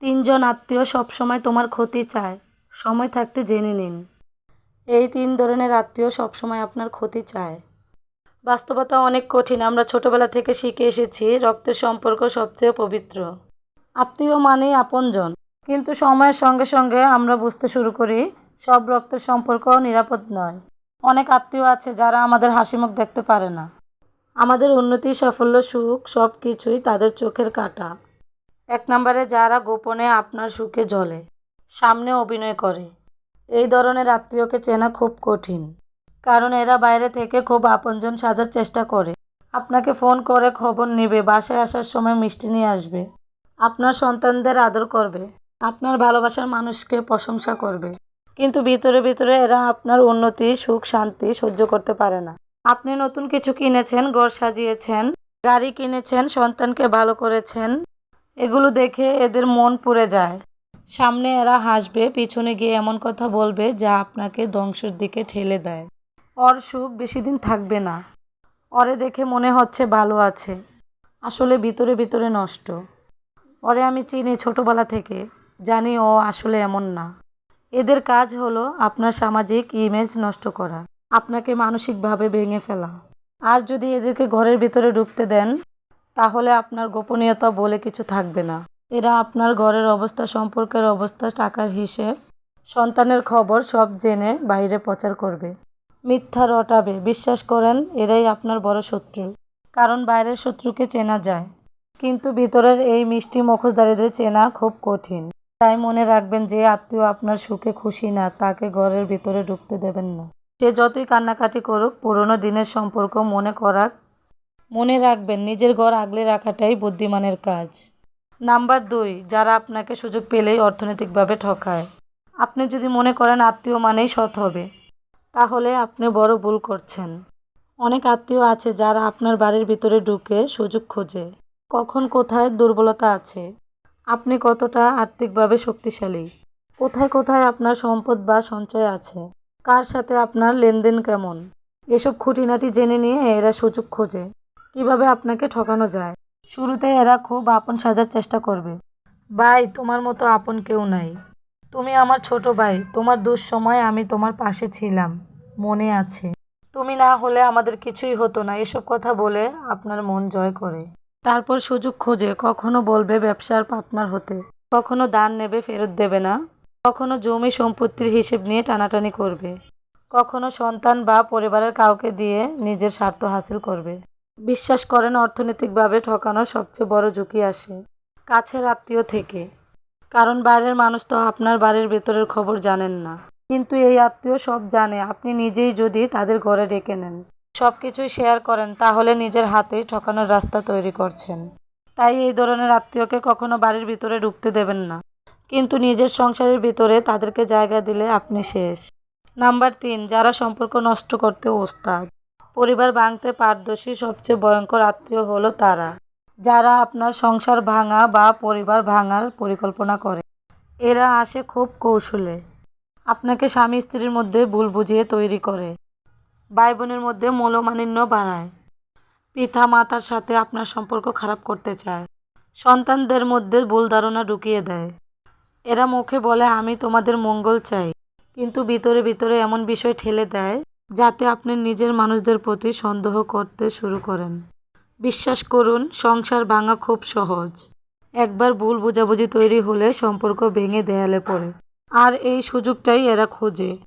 তিনজন আত্মীয় সবসময় তোমার ক্ষতি চায়। সময় থাকতে জেনে নিন। এই তিন ধরনের আত্মীয় সবসময় আপনার ক্ষতি চায়। বাস্তবতা অনেক কঠিন। আমরা ছোটবেলা থেকে শিখে এসেছি, রক্তের সম্পর্ক সবচেয়ে পবিত্র। আত্মীয় মানেই আপনজন। কিন্তু সময়ের সঙ্গে সঙ্গে আমরা বুঝতে শুরু করি, সব রক্তের সম্পর্ক নিরাপদ নয়। অনেক আত্মীয় আছে যারা আমাদের হাসিমুখ দেখতে পারে না। আমাদের উন্নতি, সাফল্য, সুখ সব কিছুই তাদের চোখের কাটা। এক নম্বরে যারা গোপনে আপনার সুখে জ্বলে, সামনে অভিনয় করে। এই ধরনের আত্মীয়কে চেনা খুব কঠিন, কারণ এরা বাইরে থেকে খুব আপনজন সাজার চেষ্টা করে। আপনাকে ফোন করে খবর নেবে, বাসায় আসার সময় মিষ্টি নিয়ে আসবে। আপনার সন্তানদের আদর করবে, আপনার ভালোবাসার মানুষকে প্রশংসা করবে। কিন্তু ভিতরে ভিতরে এরা আপনার উন্নতি, সুখ, শান্তি সহ্য করতে পারে না। আপনি নতুন কিছু কিনেছেন, ঘর সাজিয়েছেন, গাড়ি কিনেছেন, সন্তানকে ভালো করেছেন এগুলো দেখে এদের মন পুড়ে যায়। সামনে এরা হাসবে, পিছনে গিয়ে এমন কথা বলবে যা আপনাকে ধ্বংসের দিকে ঠেলে দেয়। ওর সুখ বেশি দিন থাকবে না। ওরে দেখে মনে হচ্ছে ভালো আছে। আসলে ভিতরে ভিতরে নষ্ট। ওরে আমি চিনি ছোটবেলা থেকে। জানি ও আসলে এমন না। এদের কাজ হলো আপনার সামাজিক ইমেজ নষ্ট করা। আপনাকে মানসিকভাবে ভেঙে ফেলা। আর যদি এদেরকে ঘরের ভিতরে ঢুকতে দেন তাহলে আপনার গোপনীয়তা বলে কিছু থাকবে না। এরা আপনার ঘরের অবস্থা সম্পর্কের অবস্থা, টাকার হিসেব, সন্তানের খবর সব জেনে বাইরে প্রচার করবে। মিথ্যা রটাবে। বিশ্বাস করেন, এরাই আপনার বড় শত্রু। কারণ বাইরের শত্রুকে চেনা যায়। কিন্তু ভিতরের এই মিষ্টি মুখোশধারীদের চেনা খুব কঠিন। তাই মনে রাখবেন যে আত্মীয় আপনার সুখে খুশি না, তাকে ঘরের ভিতরে ঢুকতে দেবেন না। সে যতই কান্নাকাটি করুক, পুরনো দিনের সম্পর্ক মনে করাক মনে রাখবেন, নিজের ঘর আগলে রাখাটাই বুদ্ধিমানের কাজ। নাম্বার দুই, যারা আপনাকে সুযোগ পেলেই অর্থনৈতিকভাবে ঠকায়। আপনি যদি মনে করেন আত্মীয় মানেই সৎ হবে, তাহলে আপনি বড় ভুল করছেন। অনেক আত্মীয় আছে যারা আপনার বাড়ির ভিতরে ঢুকে সুযোগ খোঁজে। কখন কোথায় দুর্বলতা আছে? আপনি কতটা আর্থিকভাবে শক্তিশালী? কোথায় কোথায় আপনার সম্পদ বা সঞ্চয় আছে? কার সাথে আপনার লেনদেন কেমন? এসব খুঁটিনাটি জেনে নিয়ে এরা সুযোগ খোঁজে। কীভাবে আপনাকে ঠকানো যায়? শুরুতে এরা খুব আপন সাজার চেষ্টা করবে। ভাই, তোমার মতো আপন কেউ নাই। তুমি আমার ছোট ভাই, তোমার দুঃসময় আমি তোমার পাশে ছিলাম, মনে আছে। তুমি না হলে আমাদের কিছুই হতো না, এসব কথা বলে আপনার মন জয় করে। তারপর সুযোগ খোঁজে, কখনো বলবে ব্যবসার পার্টনার হতে, কখনো দান নেবে, ফেরত দেবে না, কখনো জমি সম্পত্তির হিসেব নিয়ে টানাটানি করবে, কখনো সন্তান বা পরিবারের কাউকে দিয়ে নিজের স্বার্থ হাসিল করবে। বিশ্বাস করেন, অর্থনৈতিকভাবে ঠকানোর সবচেয়ে বড় ঝুঁকি আসে কাছের আত্মীয় থেকে। কারণ বাইরের মানুষ তো আপনার বাড়ির ভেতরের খবর জানেন না। কিন্তু এই আত্মীয় সব জানে, আপনি নিজেই যদি তাদের ঘরে ডেকে নেন সব কিছুই শেয়ার করেন, তাহলে নিজের হাতেই ঠকানোর রাস্তা তৈরি করছেন। তাই এই ধরনের আত্মীয়কে কখনো বাড়ির ভিতরে ঢুকতে দেবেন না। কিন্তু নিজের সংসারের ভিতরে তাদেরকে জায়গা দিলে আপনি শেষ। নাম্বার তিন, যারা সম্পর্ক নষ্ট করতে ওস্তাদ। পরিবার ভাঙতে পারদর্শী সবচেয়ে ভয়ঙ্কর আত্মীয় হলো তারা, যারা আপনার সংসার ভাঙা বা পরিবার ভাঙার পরিকল্পনা করে। এরা আসে খুব কৌশলে। আপনাকে স্বামী স্ত্রীর মধ্যে ভুল বুঝিয়ে তৈরি করে। ভাই বোনের মধ্যে মৌলমালিন্য বাড়ায় পিতা মাতার সাথে আপনার সম্পর্ক খারাপ করতে চায়। সন্তানদের মধ্যে ভুল ধারণা ঢুকিয়ে দেয়। এরা মুখে বলে, আমি তোমাদের মঙ্গল চাই। কিন্তু ভিতরে ভিতরে এমন বিষয় ঠেলে দেয় যাতে আপনি নিজের মানুষদের প্রতি সন্দেহ করতে শুরু করেন। বিশ্বাস করুন, সংসার ভাঙা খুব সহজ। একবার ভুল বোঝাবুঝি তৈরি হলে সম্পর্ক ভেঙে দেয়ালে পড়ে। আর এই সুযোগটাই এরা খোঁজে।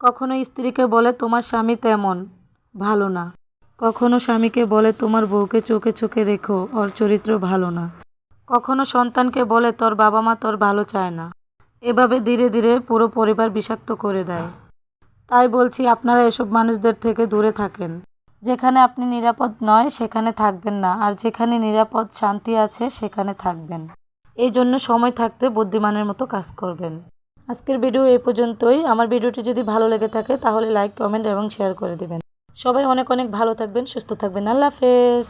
কখনো স্ত্রীকে বলে, তোমার স্বামী তেমন, ভালো না। কখনো স্বামীকে বলে, তোমার বউকে চোখে চোখে রেখো, ওর চরিত্র ভালো না। কখনো সন্তানকে বলে, তোর বাবা মা তোর ভালো চায় না। এভাবে ধীরে ধীরে পুরো পরিবার বিষাক্ত করে দেয়। তাই বলছি আপনারা এসব মানুষদের থেকে দূরে থাকেন। যেখানে আপনি নিরাপদ নয়, সেখানে থাকবেন না। আর যেখানে নিরাপদ, শান্তি আছে, সেখানে থাকবেন। এই জন্য সময় থাকতে বুদ্ধিমানের মতো কাজ করবেন। আজকের ভিডিও এই পর্যন্তই। আমার ভিডিওটি যদি ভালো লেগে থাকে, তাহলে লাইক, কমেন্ট এবং শেয়ার করে দিবেন। সবাই অনেক অনেক ভালো থাকবেন, সুস্থ থাকবেন। আল্লাহ হাফেজ।